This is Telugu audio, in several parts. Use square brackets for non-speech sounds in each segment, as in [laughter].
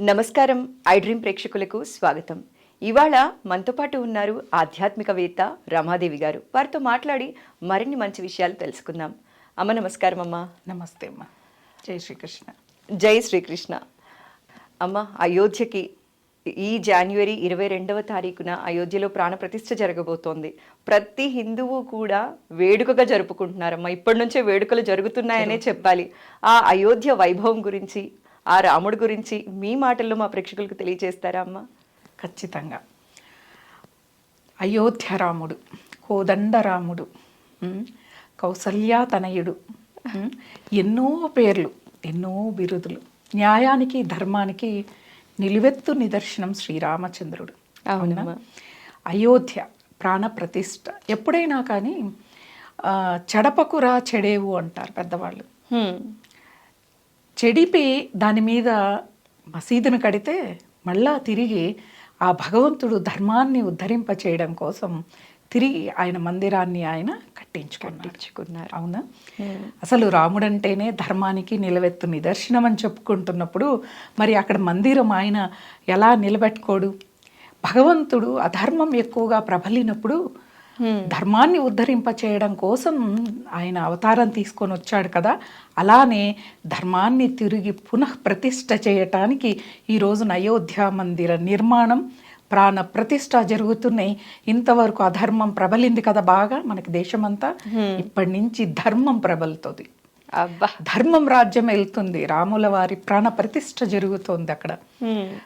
నమస్కారం. ఐ డ్రీమ్ ప్రేక్షకులకు స్వాగతం. ఇవాళ మనతో పాటు ఉన్నారు ఆధ్యాత్మికవేత్త రమాదేవి గారు. వారితో మాట్లాడి మరిన్ని మంచి విషయాలు తెలుసుకుందాం. అమ్మ నమస్కారం అమ్మ. నమస్తే అమ్మా. జై శ్రీకృష్ణ. జై శ్రీకృష్ణ. అమ్మ అయోధ్యకి ఈ జనవరి ఇరవై రెండవ తారీఖున అయోధ్యలో ప్రాణప్రతిష్ఠ జరగబోతోంది. ప్రతి హిందువు కూడా వేడుకగా జరుపుకుంటున్నారమ్మా. ఇప్పటి నుంచే వేడుకలు జరుగుతున్నాయనే చెప్పాలి. ఆ అయోధ్య వైభవం గురించి ఆ రాముడి గురించి మీ మాటల్లో మా ప్రేక్షకులకు తెలియజేస్తారా అమ్మా? ఖచ్చితంగా. అయోధ్య రాముడు కోదండరాముడు ఉమ్, కౌసల్యా తనయుడు ఉమ్, ఎన్నో పేర్లు ఎన్నో బిరుదులు న్యాయానికి ధర్మానికి నిలువెత్తు నిదర్శనం శ్రీరామచంద్రుడు. అవునమ్మా. అయోధ్య ప్రాణ ప్రతిష్ఠ ఎప్పుడైనా కానీ చెడపకురా చెడేవు అంటారు పెద్దవాళ్ళు. చెడిపి దాని మీద మసీదును కడితే మళ్ళా తిరిగి ఆ భగవంతుడు ధర్మాన్ని ఉద్ధరింప చేయడం కోసం తిరిగి ఆయన మందిరాన్ని ఆయన కట్టించుకున్నారు. అవునా? అసలు రాముడంటేనే ధర్మానికి నిలవెత్తు నిదర్శనం అని చెప్పుకుంటున్నప్పుడు మరి అక్కడ మందిరం ఆయన ఎలా నిలబెట్టుకోడు? భగవంతుడు అధర్మం ఎక్కువగా ప్రబలినప్పుడు ధర్మాన్ని ఉద్ధరింప చేయడం కోసం ఆయన అవతారం తీసుకొని వచ్చాడు కదా. అలానే ధర్మాన్ని తిరిగి పునః ప్రతిష్ఠ చేయటానికి ఈ రోజున అయోధ్య మందిర నిర్మాణం ప్రాణ ప్రతిష్ఠ జరుగుతున్నాయి. ఇంతవరకు అధర్మం ప్రబలింది కదా బాగా మనకి దేశమంతా. ఇప్పటి నుంచి ధర్మం ప్రబలుతుంది. అబ్బా! ధర్మం రాజ్యం వెళ్తుంది. రాముల వారి ప్రాణ ప్రతిష్ఠ జరుగుతోంది అక్కడ.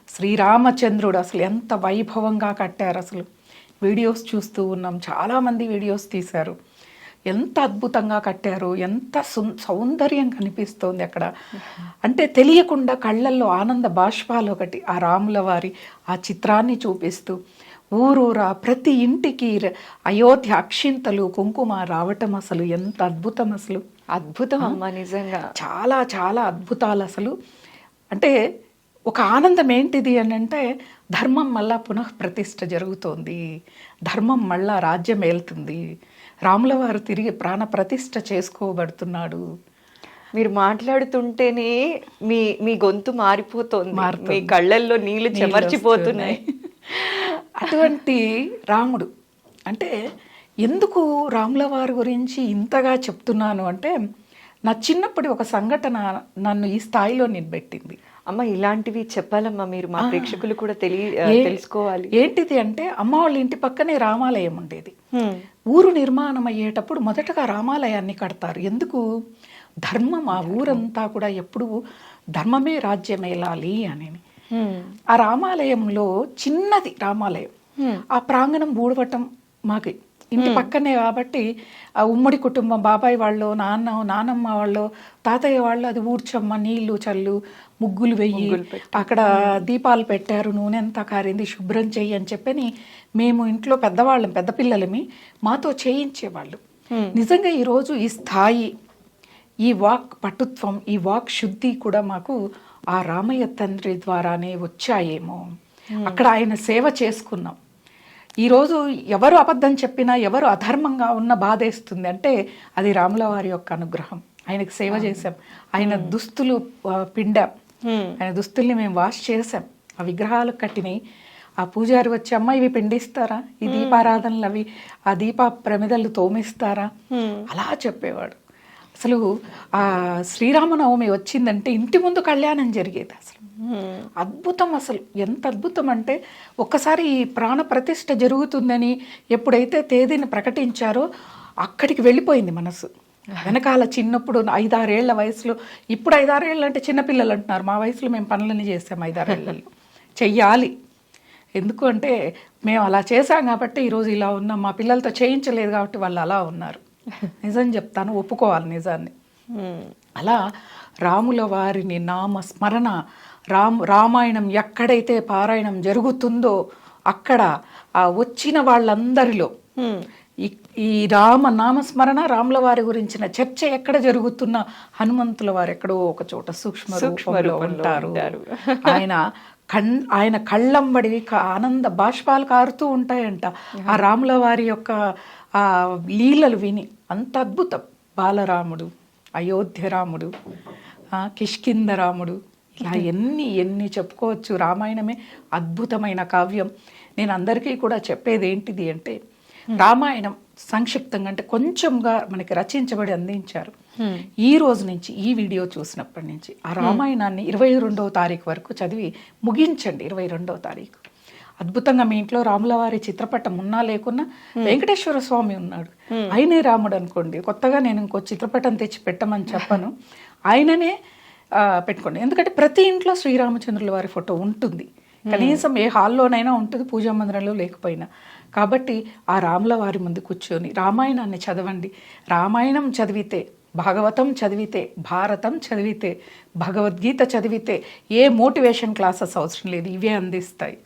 శ్రీరామచంద్రుడు అసలు ఎంత వైభవంగా కట్టారు అసలు. వీడియోస్ చూస్తూ ఉన్నాం. చాలా మంది వీడియోస్ తీశారు. ఎంత అద్భుతంగా కట్టారు. ఎంత సుం- సౌందర్యం కనిపిస్తోంది అక్కడ. అంటే తెలియకుండా కళ్ళల్లో ఆనంద బాష్పాలు ఒకటి ఆ రాముల వారి ఆ చిత్రాన్ని చూపిస్తూ ఊరూరా ప్రతి ఇంటికి అయోధ్య అక్షింతలు కుంకుమ రావటం అసలు ఎంత అద్భుతం అసలు. అద్భుతం అమ్మా నిజంగా. చాలా చాలా అద్భుతాలు అసలు. అంటే ఒక ఆనందం ఏంటిది అని అంటే ధర్మం మళ్ళా పునః ప్రతిష్ఠ జరుగుతోంది. ధర్మం మళ్ళా రాజ్యం ఏలుతుంది. రాముల వారు తిరిగి ప్రాణ ప్రతిష్ఠ చేసుకోబడుతున్నాడు. మీరు మాట్లాడుతుంటేనే మీ మీ గొంతు మారిపోతోంది. మీ కళ్ళల్లో నీళ్ళు చెమర్చిపోతున్నాయి. అటువంటి రాముడు అంటే ఎందుకు రాముల వారి గురించి ఇంతగా చెప్తున్నాను అంటే నా చిన్నప్పటి ఒక సంఘటన నన్ను ఈ స్థాయిలో నిలబెట్టింది. అమ్మ ఇలాంటివి చెప్పాలమ్మా మీరు. మా ప్రేక్షకులు కూడా తెలియ తెలుసుకోవాలి. ఏంటిది అంటే అమ్మ వాళ్ళ ఇంటి పక్కనే రామాలయం ఉండేది. ఊరు నిర్మాణం అయ్యేటప్పుడు మొదటగా రామాలయాన్ని కడతారు. ఎందుకు? ధర్మం ఆ ఊరంతా కూడా ఎప్పుడు ధర్మమే రాజ్యం ఏలాలి అని. ఆ రామాలయంలో చిన్నది రామాలయం. ఆ ప్రాంగణం బూడవటం మాకు. ఇంటి పక్కనే కాబట్టి ఆ ఉమ్మడి కుటుంబం బాబాయ్ వాళ్ళు నాన్న నానమ్మ వాళ్ళు తాతయ్య వాళ్ళు అది ఊడ్చమ్మ నీళ్ళు చల్లు ముగ్గులు వెయ్యి. అక్కడ దీపాలు పెట్టారు నూనె అంతా కారింది శుభ్రం చెయ్యి అని చెప్పని మేము ఇంట్లో పెద్దవాళ్ళం పెద్ద పిల్లలమి మాతో చేయించేవాళ్ళు. నిజంగా ఈరోజు ఈ స్థాయి ఈ వాక్ పటుత్వం ఈ వాక్ శుద్ధి కూడా మాకు ఆ రామయ్య తండ్రి ద్వారానే వచ్చాయేమో. అక్కడ ఆయన సేవ చేసుకున్నాం. ఈరోజు ఎవరు అబద్ధం చెప్పినా ఎవరు అధర్మంగా ఉన్న బాధేస్తుంది అంటే అది రాముల వారి యొక్క అనుగ్రహం. ఆయనకు సేవ చేశాం. ఆయన దుస్తులు పిండాం. ఆయన దుస్తుల్ని మేము వాష్ చేసాం ఆ విగ్రహాలు కట్టినాయి ఆ పూజారి వచ్చి అమ్మ ఇవి పిండిస్తారా? ఈ దీపారాధనలు అవి ఆ దీప ప్రమిదలు తోమిస్తారా? అలా చెప్పేవాడు. అసలు ఆ శ్రీరామనవమి వచ్చిందంటే ఇంటి ముందు కళ్యాణం జరిగేది అసలు. అద్భుతం అసలు. ఎంత అద్భుతం అంటే ఒక్కసారి ఈ ప్రాణ ప్రతిష్ఠ జరుగుతుందని ఎప్పుడైతే తేదీని ప్రకటించారో అక్కడికి వెళ్ళిపోయింది మనసు. వెనకాల చిన్నప్పుడు ఐదారేళ్ళ వయసులో ఇప్పుడు ఐదారేళ్ళు అంటే చిన్నపిల్లలు అంటున్నారు. మా వయసులో మేము పనులని చేసాం ఐదారేళ్ళలో చెయ్యాలి. ఎందుకు అంటే మేము అలా చేశాం కాబట్టి ఈరోజు ఇలా ఉన్నాం. మా పిల్లలతో చేయించలేదు కాబట్టి వాళ్ళు అలా ఉన్నారు. నిజం చెప్తాను ఒప్పుకోవాలి నిజాన్ని. అలా రాముల వారిని నామ స్మరణ రామ్ రామాయణం ఎక్కడైతే పారాయణం జరుగుతుందో అక్కడ ఆ వచ్చిన వాళ్ళందరిలో. ఈ- రామ నామస్మరణ రాముల వారి గురించిన చర్చ ఎక్కడ జరుగుతున్నా హనుమంతుల వారు ఎక్కడో ఒక చోట సూక్ష్మ రూపంలో ఉంటారు. [laughs] ఆయన కన్ ఆయన కళ్ళంబడి ఆనంద బాష్పాలు కారుతూ ఉంటాయంట ఆ రాముల వారి యొక్క ఆ లీలలు విని అంత అద్భుతం బాలరాముడు అయోధ్య రాముడు ఆ, కిష్కింద రాముడు ఎన్ని ఎన్ని చెప్పుకోవచ్చు. రామాయణమే అద్భుతమైన కావ్యం. నేను అందరికీ కూడా చెప్పేది ఏంటిది అంటే రామాయణం సంక్షిప్తంగా అంటే కొంచెంగా మనకి రచించబడి అందించారు. ఈ రోజు నుంచి ఈ వీడియో చూసినప్పటి నుంచి ఆ రామాయణాన్ని ఇరవై రెండవ తారీఖు వరకు చదివి ముగించండి ఇరవై రెండవ తారీఖు. అద్భుతంగా మీ ఇంట్లో రాముల వారి చిత్రపటం ఉన్నా లేకున్నా వెంకటేశ్వర స్వామి ఉన్నాడు. ఆయనే రాముడు అనుకోండి. కొత్తగా నేను ఇంకో చిత్రపటం తెచ్చి పెట్టమని చెప్పను. [laughs] ఆయననే పెట్టుకోండి. ఎందుకంటే ప్రతి ఇంట్లో శ్రీరామచంద్రుల వారి ఫోటో ఉంటుంది. కనీసం ఏ హాల్లోనైనా ఉంటుంది పూజా మందిరంలో లేకపోయినా. కాబట్టి ఆ రాముల వారి ముందు కూర్చొని రామాయణాన్ని చదవండి. రామాయణం చదివితే భాగవతం చదివితే భారతం చదివితే భగవద్గీత చదివితే ఏ మోటివేషన్ క్లాసెస్ అవసరం లేదు. ఇవే అందిస్తాయి.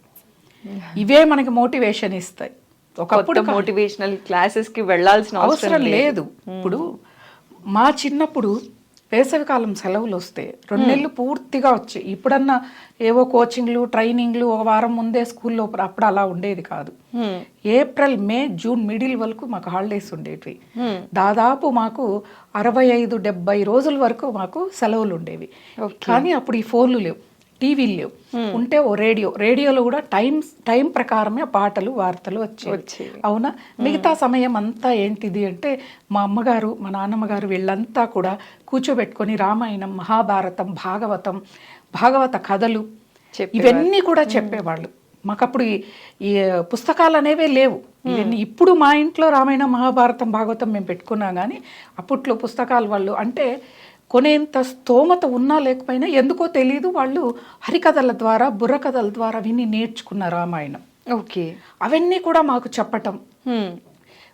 ఇవే మనకి మోటివేషన్ ఇస్తాయి. ఒకప్పుడు మోటివేషనల్ క్లాసెస్కి వెళ్ళాల్సిన అవసరం లేదు. ఇప్పుడు మా చిన్నప్పుడు వేసవికాలం సెలవులు వస్తే రెండు నెలలు పూర్తిగా వచ్చాయి ఇప్పుడన్నా ఏవో కోచింగ్లు ట్రైనింగ్లు ఒక వారం ముందే స్కూల్లో అప్పుడు అలా ఉండేది కాదు. ఏప్రిల్ మే జూన్ మిడిల్ వరకు మాకు హాలిడేస్ ఉండేటివి. దాదాపు మాకు అరవై ఐదు డెబ్బై రోజుల వరకు మాకు సెలవులు ఉండేవి. కానీ అప్పుడు ఈ ఫోన్లు లేవు. టీవీలు లేవు. ఉంటే ఓ రేడియో. రేడియోలో కూడా టైం టైం ప్రకారమే పాటలు వార్తలు వచ్చేవి. వచ్చేవి. అవునా? మిగతా సమయం అంతా ఏంటిది అంటే మా అమ్మగారు మా నాన్నమ్మగారు వీళ్ళంతా కూడా కూర్చోబెట్టుకొని రామాయణం మహాభారతం భాగవతం భాగవత కథలు ఇవన్నీ కూడా చెప్పేవాళ్ళు. మాకు అప్పుడు ఈ- ఈ పుస్తకాలు అనేవే లేవు. ఇవన్నీ ఇప్పుడు మా ఇంట్లో రామాయణ మహాభారతం భాగవతం మేము పెట్టుకున్నాం కానీ అప్పట్లో పుస్తకాలు వాళ్ళు అంటే కొనేంత స్తోమత ఉన్నా లేకపోయినా ఎందుకో తెలియదు వాళ్ళు హరికథల ద్వారా బుర్రకథల ద్వారా విని నేర్చుకున్న రామాయణం. ఓకే. అవన్నీ కూడా మాకు చెప్పటం.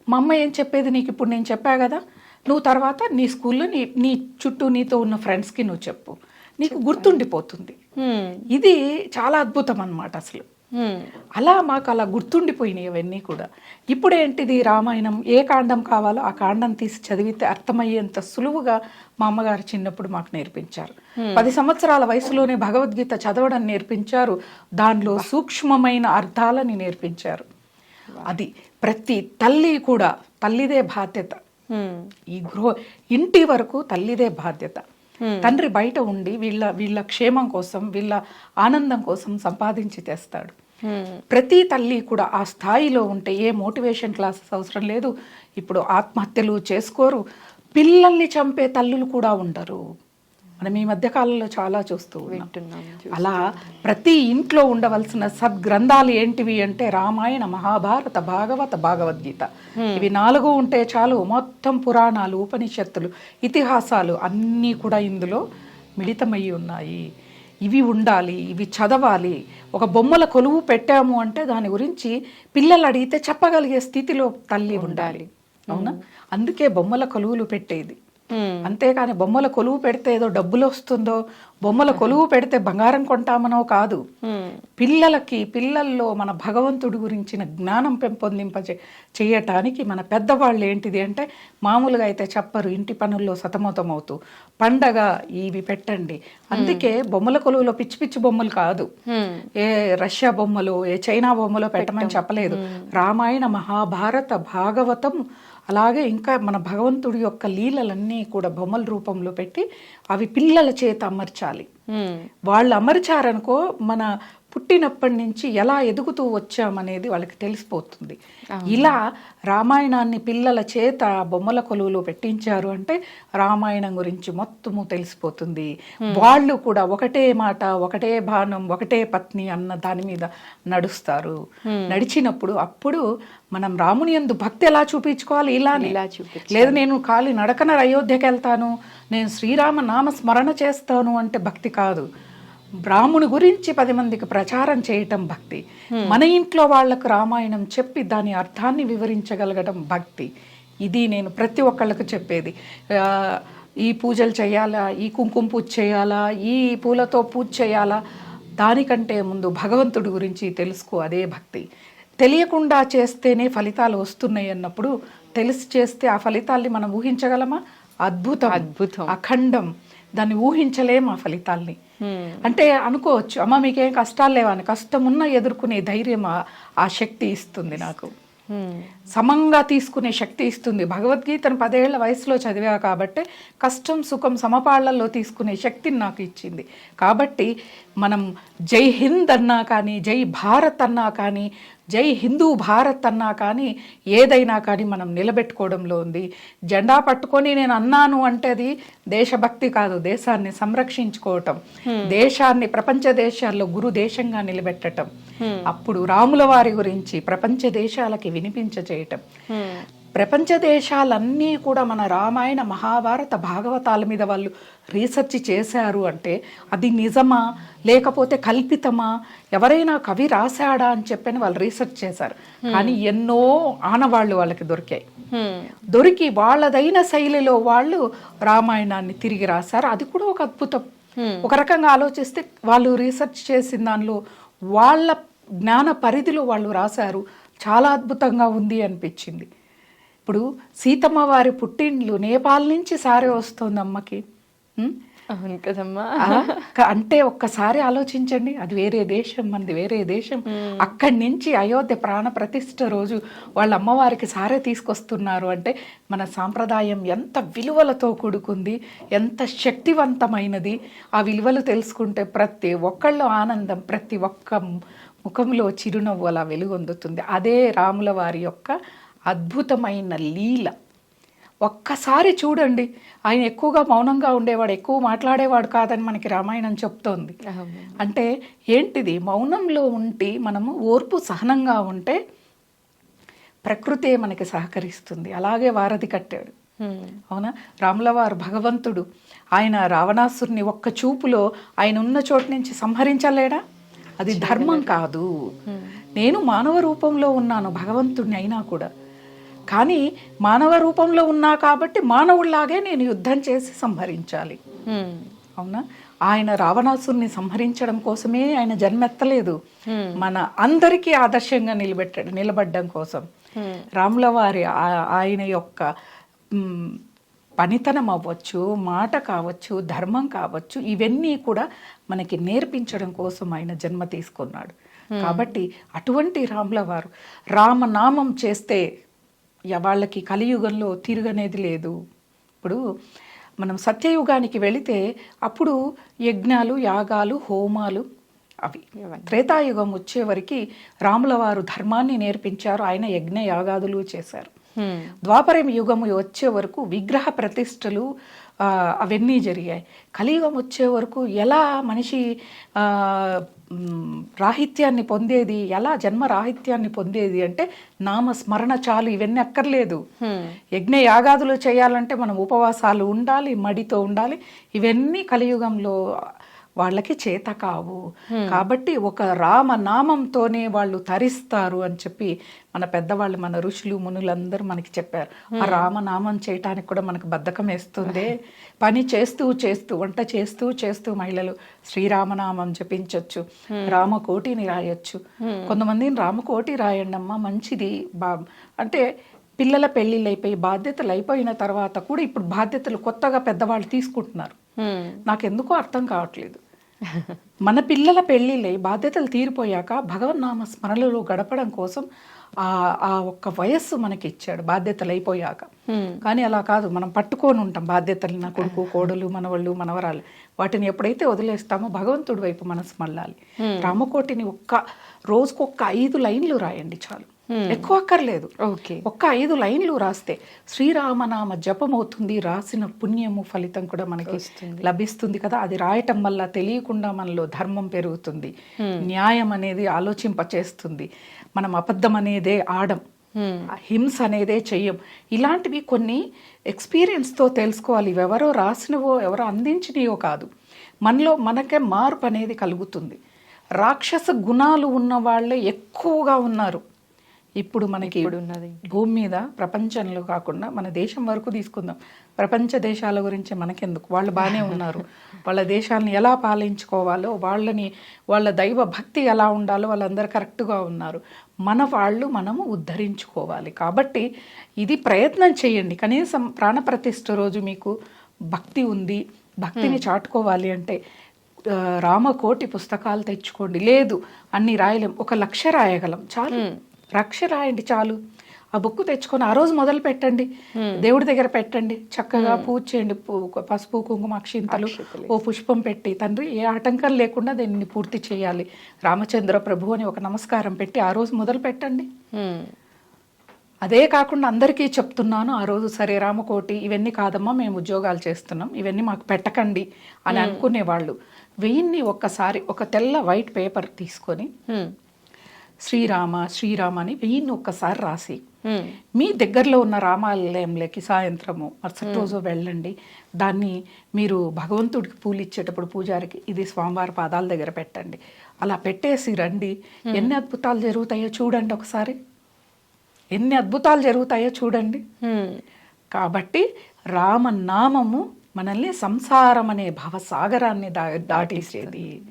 మా అమ్మ ఏం చెప్పేది? నీకు ఇప్పుడు నేను చెప్పా కదా. నువ్వు తర్వాత నీ స్కూల్లో నీ నీ చుట్టూ నీతో ఉన్న ఫ్రెండ్స్కి నువ్వు చెప్పు. నీకు గుర్తుండిపోతుంది. ఇది చాలా అద్భుతం అన్నమాట అసలు అలా మాకు అలా గుర్తుండిపోయినాయి అవన్నీ కూడా. ఇప్పుడు ఏంటిది రామాయణం? ఏ కాండం కావాలో ఆ కాండం తీసి చదివితే అర్థమయ్యేంత సులువుగా మా అమ్మగారు చిన్నప్పుడు మాకు నేర్పించారు. పది సంవత్సరాల వయసులోనే భగవద్గీత చదవడం నేర్పించారు. దానిలో సూక్ష్మమైన అర్థాలని నేర్పించారు. అది ప్రతి తల్లి కూడా తల్లిదే బాధ్యత. ఈ గృహ ఇంటి వరకు తల్లిదే బాధ్యత. తండ్రి బయట ఉండి వీళ్ళ వీళ్ళ క్షేమం కోసం వీళ్ళ ఆనందం కోసం సంపాదించి తెస్తాడు. ప్రతి తల్లి కూడా ఆ స్థాయిలో ఉంటే ఏ మోటివేషన్ క్లాసెస్ అవసరం లేదు. ఇప్పుడు ఆత్మహత్యలు చేసుకోరు. పిల్లల్ని చంపే తల్లులు కూడా ఉండరు. మనం ఈ మధ్య కాలంలో చాలా చూస్తూ వింటున్నాం అలా ప్రతి ఇంట్లో ఉండవలసిన సద్గ్రంథాలు ఏంటివి అంటే రామాయణ మహాభారత భాగవత భగవద్గీత. ఇవి నాలుగు ఉంటే చాలు మొత్తం పురాణాలు ఉపనిషత్తులు ఇతిహాసాలు అన్నీ కూడా ఇందులో మిళితమై ఉన్నాయి. ఇవి ఉండాలి ఇవి చదవాలి. ఒక బొమ్మల కొలువు పెట్టాము అంటే దాని గురించి పిల్లలు అడిగితే చెప్పగలిగే స్థితిలో తల్లి ఉండాలి. అవునా? అందుకే బొమ్మల కొలువులు పెట్టేది. అంతేకాని బొమ్మల కొలువు పెడితే ఏదో డబ్బులు వస్తుందో బొమ్మల కొలువు పెడితే బంగారం కొంటామనో కాదు. పిల్లలకి పిల్లల్లో మన భగవంతుడి గురించిన జ్ఞానం పెంపొందింప చేయటానికి మన పెద్దవాళ్ళు ఏంటిది అంటే మామూలుగా అయితే చెప్పరు ఇంటి పనుల్లో సతమతం అవుతూ పండగ ఇవి పెట్టండి. అందుకే బొమ్మల కొలువులో పిచ్చి పిచ్చి బొమ్మలు కాదు. ఏ రష్యా బొమ్మలు ఏ చైనా బొమ్మలో పెట్టమని చెప్పలేదు. రామాయణ మహాభారత భాగవతం అలాగే ఇంకా మన భగవంతుడి యొక్క లీలలన్నీ కూడా బొమ్మల రూపంలో పెట్టి అవి పిల్లల చేత అమర్చాలి. వాళ్ళు అమర్చారనుకో మన పుట్టినప్పటి నుంచి ఎలా ఎదుగుతూ వచ్చామనేది వాళ్ళకి తెలిసిపోతుంది. ఇలా రామాయణాన్ని పిల్లల చేత బొమ్మల కొలువులో పెట్టించారు అంటే రామాయణం గురించి మొత్తము తెలిసిపోతుంది. వాళ్ళు కూడా ఒకటే మాట ఒకటే బాణం ఒకటే పత్ని అన్న దాని మీద నడుస్తారు. నడిచినప్పుడు అప్పుడు మనం రాముని యందు భక్తి ఎలా చూపించుకోవాలి? ఇలానే. ఇలా చూపించాలి. లేదు నేను ఖాళీ నడకన అయోధ్యకి వెళ్తాను నేను శ్రీరామ నామ స్మరణ చేస్తాను అంటే భక్తి కాదు. రాముని గురించి పది మందికి ప్రచారం చేయటం భక్తి. మన ఇంట్లో వాళ్ళకు రామాయణం చెప్పి దాని అర్థాన్ని వివరించగలగడం భక్తి. ఇది నేను ప్రతి ఒక్కళ్ళకు చెప్పేది. ఈ పూజలు చేయాలా? ఈ కుంకుమ పూజ చేయాలా? ఈ పూలతో పూజ చేయాలా? దానికంటే ముందు భగవంతుడి గురించి తెలుసుకో అదే భక్తి. తెలియకుండా చేస్తేనే ఫలితాలు వస్తున్నాయి అన్నప్పుడు తెలిసి చేస్తే ఆ ఫలితాల్ని మనం ఊహించగలమా? అద్భుతం. అద్భుతం. అఖండం. దాన్ని ఊహించలేం ఆ ఫలితాల్ని. అంటే అనుకోవచ్చు అమ్మ మీకేం కష్టాలు లేవని కష్టం ఉన్న ఎదుర్కొనే ధైర్యం ఆ- శక్తి ఇస్తుంది నాకు. సమంగా తీసుకునే శక్తి ఇస్తుంది. భగవద్గీతను పదేళ్ళ వయసులో చదివా కాబట్టి కష్టం సుఖం సమపాళ్ళలో తీసుకునే శక్తిని నాకు ఇచ్చింది. కాబట్టి మనం జై హింద్ అన్నా కానీ జై భారత్ అన్నా కానీ జై హిందూ భారత్ అన్నా కానీ ఏదైనా కానీ మనం నిలబెట్టుకోవడంలో ఉంది. జెండా పట్టుకొని నేను అన్నాను అంటే అది దేశభక్తి కాదు దేశాన్ని సంరక్షించుకోవటం. దేశాన్ని ప్రపంచ దేశాల్లో గురు దేశంగా నిలబెట్టటం. అప్పుడు రాముల వారి గురించి ప్రపంచ దేశాలకి వినిపించ చేయటం. ప్రపంచ దేశాలన్నీ కూడా మన రామాయణ మహాభారత భాగవతాల మీద వాళ్ళు రీసెర్చ్ చేశారు అంటే అది నిజమా? లేకపోతే కల్పితమా? ఎవరైనా కవి రాశాడా అని చెప్పని వాళ్ళు రీసెర్చ్ చేశారు. కానీ ఎన్నో ఆనవాళ్ళు వాళ్ళకి దొరికాయి. దొరికి వాళ్ళదైన శైలిలో వాళ్ళు రామాయణాన్ని తిరిగి రాశారు. అది కూడా ఒక అద్భుతం. ఒక రకంగా ఆలోచిస్తే వాళ్ళు రీసెర్చ్ చేసిన దానిలో వాళ్ళ జ్ఞాన పరిధిలో వాళ్ళు రాశారు. చాలా అద్భుతంగా ఉంది అనిపించింది. ఇప్పుడు సీతమ్మ వారి పుట్టిండ్లు నేపాల్ నుంచి సారే వస్తుంది అమ్మకి? అవును కదమ్మా. అంటే ఒక్కసారి ఆలోచించండి అది వేరే దేశం మనది వేరే దేశం. అక్కడి నుంచి అయోధ్య ప్రాణ ప్రతిష్ఠ రోజు వాళ్ళ అమ్మవారికి సారే తీసుకొస్తున్నారు అంటే మన సాంప్రదాయం ఎంత విలువలతో కూడుకుంది ఎంత శక్తివంతమైనది. ఆ విలువలు తెలుసుకుంటే ప్రతి ఒక్కళ్ళు ఆనందం ప్రతి ఒక్క ముఖంలో చిరునవ్వు అలా వెలుగొందుతుంది. అదే రాముల వారి యొక్క అద్భుతమైన లీల. ఒక్కసారి చూడండి ఆయన ఎక్కువగా మౌనంగా ఉండేవాడు ఎక్కువ మాట్లాడేవాడు కాదని మనకి రామాయణం చెప్తోంది. అంటే ఏంటిది? మౌనంలో ఉండి మనము ఓర్పు సహనంగా ఉంటే ప్రకృతే మనకి సహకరిస్తుంది. అలాగే వారధి కట్టాడు. అవునా? రాములవారు భగవంతుడు ఆయన రావణాసురుని ఒక్క చూపులో ఆయన ఉన్న చోటు నుంచి సంహరించలేడా? అది ధర్మం కాదు. నేను మానవ రూపంలో ఉన్నాను భగవంతుడిని అయినా కూడా. కానీ మానవ రూపంలో ఉన్నా కాబట్టి మానవుల్లాగే నేను యుద్ధం చేసి సంహరించాలి. అవునా? ఆయన రావణాసుని సంహరించడం కోసమే ఆయన జన్మెత్తలేదు. మన అందరికీ ఆదర్శంగా నిలబెట్టాడు నిలబడ్డం కోసం. రాముల వారి ఆయన యొక్క పనితనం అవ్వచ్చు మాట కావచ్చు ధర్మం కావచ్చు ఇవన్నీ కూడా మనకి నేర్పించడం కోసం ఆయన జన్మ తీసుకున్నాడు. కాబట్టి అటువంటి రాముల వారు రామనామం చేస్తే వాళ్ళకి కలియుగంలో తిరగనేది లేదు. ఇప్పుడు మనం సత్యయుగానికి వెళితే అప్పుడు యజ్ఞాలు యాగాలు హోమాలు అవి త్రేతాయుగం వచ్చేవరకు రాముల వారు ధర్మాన్ని నేర్పించారు ఆయన యజ్ఞ యాగాదులు చేశారు. ద్వాపరం యుగము వచ్చే వరకు విగ్రహ ప్రతిష్టలు అవన్నీ జరిగాయి. కలియుగం వచ్చే వరకు ఎలా మనిషి రాహిత్యాన్ని పొందేది ఎలా జన్మ రాహిత్యాన్ని పొందేది అంటే నామ స్మరణ చాలు ఇవన్నీ అక్కర్లేదు. యజ్ఞ యాగాదులు చేయాలంటే మనం ఉపవాసాలు ఉండాలి మడితో ఉండాలి. ఇవన్నీ కలియుగంలో వాళ్ళకి చేత కావు. కాబట్టి ఒక రామ నామంతోనే వాళ్ళు తరిస్తారు అని చెప్పి మన పెద్దవాళ్ళు మన ఋషులు మునులందరూ మనకి చెప్పారు. ఆ రామనామం చేయటానికి కూడా మనకు బద్ధకం వేస్తుంది. పని చేస్తూ చేస్తూ వంట చేస్తూ చేస్తూ మహిళలు శ్రీరామనామం జపించవచ్చు రామకోటిని రాయొచ్చు. కొంతమందిని రామకోటి రాయండి అమ్మా మంచిది బా అంటే పిల్లల పెళ్ళిళ్ళు అయిపోయి బాధ్యతలు అయిపోయిన తర్వాత కూడా ఇప్పుడు బాధ్యతలు కొత్తగా పెద్దవాళ్ళు తీసుకుంటున్నారు. నాకెందుకో అర్థం కావట్లేదు. మన పిల్లల పెళ్ళిళ్ళై బాధ్యతలు తీరిపోయాక భగవన్నామ స్మరణలో గడపడం కోసం ఆ ఆ ఒక్క వయస్సు మనకి ఇచ్చాడు బాధ్యతలు అయిపోయాక కానీ అలా కాదు మనం పట్టుకొని ఉంటాం బాధ్యతలు నా కొడుకు కోడలు మనవళ్ళు మనవరాలు వాటిని ఎప్పుడైతే వదిలేస్తామో భగవంతుడి వైపు మనసు మళ్ళాలి. రామకోటిని ఒక్క రోజుకు ఒక్క ఐదు లైన్లు రాయండి చాలు. ఎక్కువ అక్కర్లేదు. ఓకే ఒక్క ఐదు లైన్లు రాస్తే శ్రీరామనామ జపం అవుతుంది రాసిన పుణ్యము ఫలితం కూడా మనకి లభిస్తుంది కదా. అది రాయటం వల్ల తెలియకుండా మనలో ధర్మం పెరుగుతుంది. న్యాయం అనేది ఆలోచింపచేస్తుంది. మనం అబద్ధం అనేదే ఆడం. హింస అనేదే చెయ్యం. ఇలాంటివి కొన్ని ఎక్స్పీరియన్స్తో తెలుసుకోవాలి. ఇవెవరో రాసినవో ఎవరో అందించినవో కాదు. మనలో మనకే మార్పు అనేది కలుగుతుంది. రాక్షస గుణాలు ఉన్న వాళ్ళే ఎక్కువగా ఉన్నారు. ఇప్పుడు మనకి ఉన్నది. భూమి మీద ప్రపంచంలో కాకుండా మన దేశం వరకు తీసుకుందాం. ప్రపంచ దేశాల గురించి మనకెందుకు? వాళ్ళు బాగానే ఉన్నారు. [laughs] వాళ్ళ దేశాలను ఎలా పాలించుకోవాలో వాళ్ళని వాళ్ళ దైవ భక్తి ఎలా ఉండాలో వాళ్ళందరూ కరెక్ట్గా ఉన్నారు. మన వాళ్ళు మనము ఉద్ధరించుకోవాలి. కాబట్టి ఇది ప్రయత్నం చేయండి. కనీసం ప్రాణప్రతిష్ఠ రోజు మీకు భక్తి ఉంది భక్తిని చాటుకోవాలి అంటే రామకోటి పుస్తకాలు తెచ్చుకోండి. లేదు అన్ని రాయలేం. ఒక లక్ష రాయగలం. చాలు. లక్ష రాయండి చాలు. ఆ బుక్ తెచ్చుకొని ఆ రోజు మొదలు పెట్టండి. దేవుడి దగ్గర పెట్టండి. చక్కగా పూజ చేయండి. పసుపు కుంకుమ అక్షింతలు ఓ పుష్పం పెట్టి. తండ్రి ఏ ఆటంకం లేకుండా దీన్ని పూర్తి చేయాలి. రామచంద్ర ప్రభు అని ఒక నమస్కారం పెట్టి ఆ రోజు మొదలు పెట్టండి. అదే కాకుండా అందరికీ చెప్తున్నాను ఆ రోజు సరే రామకోటి ఇవన్నీ కాదమ్మా మేము ఉద్యోగాలు చేస్తున్నాం. ఇవన్నీ మాకు పెట్టకండి అని అనుకునేవాళ్ళు. వెయ్యిన్ని ఒక్కసారి ఒక తెల్ల వైట్ పేపర్ తీసుకొని. శ్రీరామ శ్రీరామ అని వెయ్యిన్ని ఒక్కసారి రాసి. మీ దగ్గరలో ఉన్న రామాలయంలోకి సాయంత్రము మరుసటి రోజు వెళ్ళండి. దాన్ని మీరు భగవంతుడికి పూలు ఇచ్చేటప్పుడు పూజారికి ఇది స్వామివారి పాదాల దగ్గర పెట్టండి. అలా పెట్టేసి రండి. ఎన్ని అద్భుతాలు జరుగుతాయో చూడండి ఒకసారి. ఎన్ని అద్భుతాలు జరుగుతాయో చూడండి. కాబట్టి రామనామము మనల్ని సంసారం అనే భవసాగరాన్ని దా దాటించేది.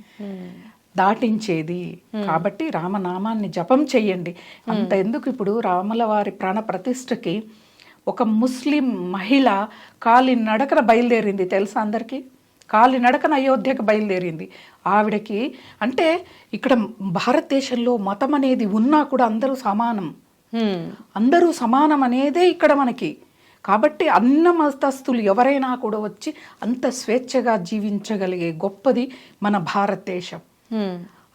దాటించేది. కాబట్టి రామనామాన్ని జపం చెయ్యండి అంత ఎందుకు ఇప్పుడు రాముల వారి ప్రాణ ప్రతిష్టకి ఒక ముస్లిం మహిళ కాలి నడకన బయలుదేరింది తెలుసా అందరికీ? కాలి నడకన అయోధ్యకు బయలుదేరింది. ఆవిడకి అంటే ఇక్కడ భారతదేశంలో మతం అనేది ఉన్నా కూడా అందరూ సమానం. అందరూ సమానం అనేదే ఇక్కడ మనకి. కాబట్టి అన్న మతస్థులు ఎవరైనా కూడా వచ్చి అంత స్వేచ్ఛగా జీవించగలిగే గొప్పది మన భారతదేశం.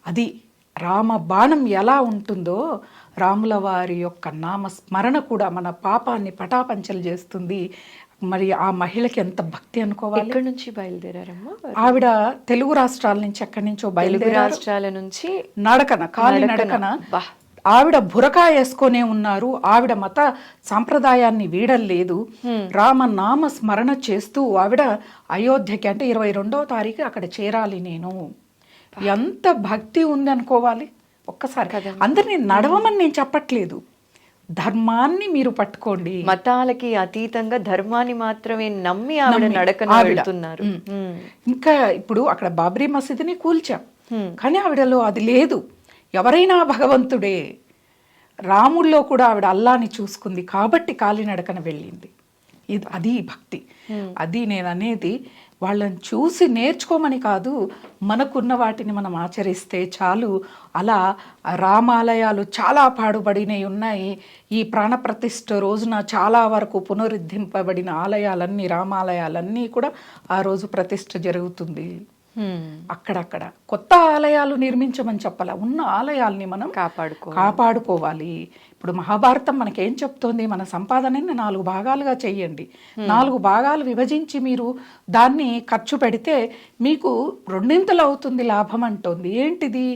అది రామ బాణం ఎలా ఉంటుందో రాముల వారి యొక్క నామ స్మరణ కూడా మన పాపాన్ని పటాపంచలు చేస్తుంది. మరి ఆ మహిళకి ఎంత భక్తి అనుకోవాలి? ఎక్కడి నుంచి బయలుదేరారమ్మా? ఆవిడ తెలుగు రాష్ట్రాల నుంచి ఎక్కడి నుంచో తెలుగు బయలుదేరారు. రాష్ట్రాల నుంచి నడకన కాలి నడకన. ఆవిడ బురకా వేసుకొనే ఉన్నారు. ఆవిడ మత సాంప్రదాయాన్ని వీడలేదు. రామ నామ స్మరణ చేస్తూ ఆవిడ అయోధ్యకి అంటే ఇరవై రెండవ తారీఖు అక్కడ చేరాలి నేను. ఎంత భక్తి ఉంది అనుకోవాలి? ఒక్కసారి. అందరినీ నడవమని నేను చెప్పట్లేదు. ధర్మాన్ని మీరు పట్టుకోండి. మతాలకి అతీతంగా ధర్మాన్ని మాత్రమే నమ్మి ఆవిడ నడకన. వెళ్తున్నారు. ఇంకా ఇప్పుడు అక్కడ బాబ్రీ మసీదుని కూల్చాం. కానీ ఆవిడలో అది లేదు. ఎవరైనా భగవంతుడే. రాముల్లో కూడా ఆవిడ అల్లాని చూసుకుంది కాబట్టి కాలినడకన వెళ్ళింది. ఇది అది భక్తి. అది నేను అనేది వాళ్ళని చూసి నేర్చుకోమని కాదు మనకున్న వాటిని మనం ఆచరిస్తే చాలు. అలా రామాలయాలు చాలా పాడుబడినవి ఉన్నాయి. ఈ ప్రాణప్రతిష్ఠ రోజున చాలా వరకు పునరుద్ధరింపబడిన ఆలయాలన్నీ రామాలయాలన్నీ కూడా ఆ రోజు ప్రతిష్ఠ జరుగుతుంది. అక్కడక్కడ. కొత్త ఆలయాలు నిర్మించమని చెప్పాల? ఉన్న ఆలయాల్ని మనం కాపాడుకో కాపాడుకోవాలి. ఇప్పుడు మహాభారతం మనకేం చెప్తోంది? మన సంపాదనని నాలుగు భాగాలుగా చెయ్యండి నాలుగు భాగాలు విభజించి మీరు దాన్ని ఖర్చు పెడితే మీకు రెండింతలు అవుతుంది లాభం అంటోంది. ఏంటిది?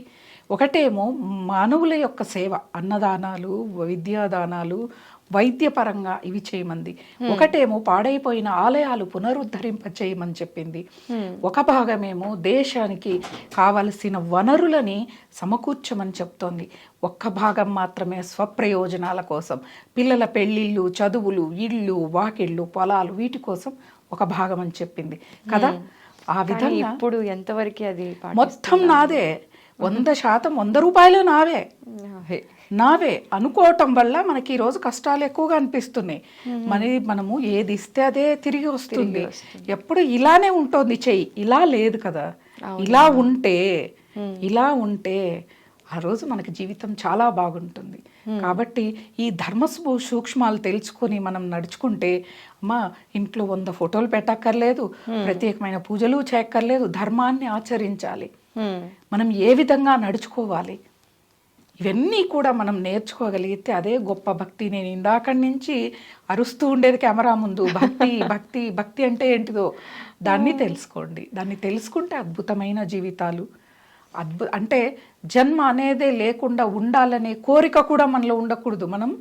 ఒకటేమో మానవుల యొక్క సేవ అన్నదానాలు విద్యాదానాలు వైద్యపరంగా ఇవి చేయమంది. ఒకటేమో పాడైపోయిన ఆలయాలు పునరుద్ధరింప చేయమని చెప్పింది ఒక భాగమేమో దేశానికి కావలసిన వనరులని సమకూర్చమని చెప్తోంది. ఒక్క భాగం మాత్రమే స్వప్రయోజనాల కోసం. పిల్లల పెళ్ళిళ్ళు చదువులు ఇళ్ళు వాకిళ్ళు పొలాలు వీటి కోసం ఒక భాగం అని చెప్పింది. కదా? ఆ విధంగా ఇప్పుడు ఎంతవరకు అది మొత్తం నాదే. వంద శాతం వంద రూపాయలు నావే. నావే. అనుకోవటం వల్ల మనకి ఈ రోజు కష్టాలు ఎక్కువగా అనిపిస్తున్నాయి. మరి మనము ఏది ఇస్తే అదే తిరిగి వస్తుంది. ఎప్పుడు ఇలానే ఉంటుంది చెయ్యి. ఇలా లేదు కదా. ఇలా ఉంటే ఇలా ఉంటే ఆ రోజు మనకి జీవితం చాలా బాగుంటుంది. కాబట్టి ఈ ధర్మ సూ- సూక్ష్మాలు తెలుసుకొని మనం నడుచుకుంటే అమ్మా ఇంట్లో వంద ఫోటోలు పెట్టక్కర్లేదు. ప్రత్యేకమైన పూజలు చేయక్కర్లేదు. ధర్మాన్ని ఆచరించాలి. మనం ఏ విధంగా నడుచుకోవాలి? ఇవన్నీ కూడా మనం నేర్చుకోగలిగితే అదే గొప్ప భక్తి. నేను ఇందాకడి నుంచి అరుస్తూ ఉండేది కెమెరా ముందు. భక్తి [laughs] భక్తి భక్తి అంటే ఏంటిదో? దాన్ని తెలుసుకోండి. దాన్ని తెలుసుకుంటే అద్భుతమైన జీవితాలు. అద్భు అంటే జన్మ అనేదే లేకుండా ఉండాలనే కోరిక కూడా మనలో ఉండకూడదు. మనం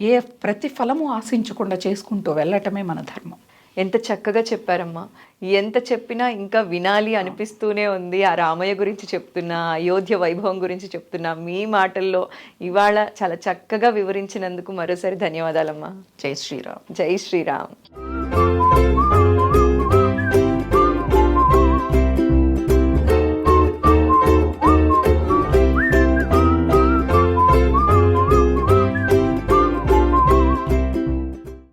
ఏ ప్రతిఫలము ఆశించకుండా చేసుకుంటూ వెళ్ళటమే మన ధర్మం. ఎంత చక్కగా చెప్పారమ్మా. ఎంత చెప్పినా ఇంకా వినాలి అనిపిస్తూనే ఉంది. ఆ రామయ్య గురించి చెప్తున్నా అయోధ్య వైభవం గురించి చెప్తున్నా మీ మాటల్లో ఇవాళ చాలా చక్కగా వివరించినందుకు మరోసారి ధన్యవాదాలమ్మా. జై శ్రీరామ్. జై శ్రీరామ్.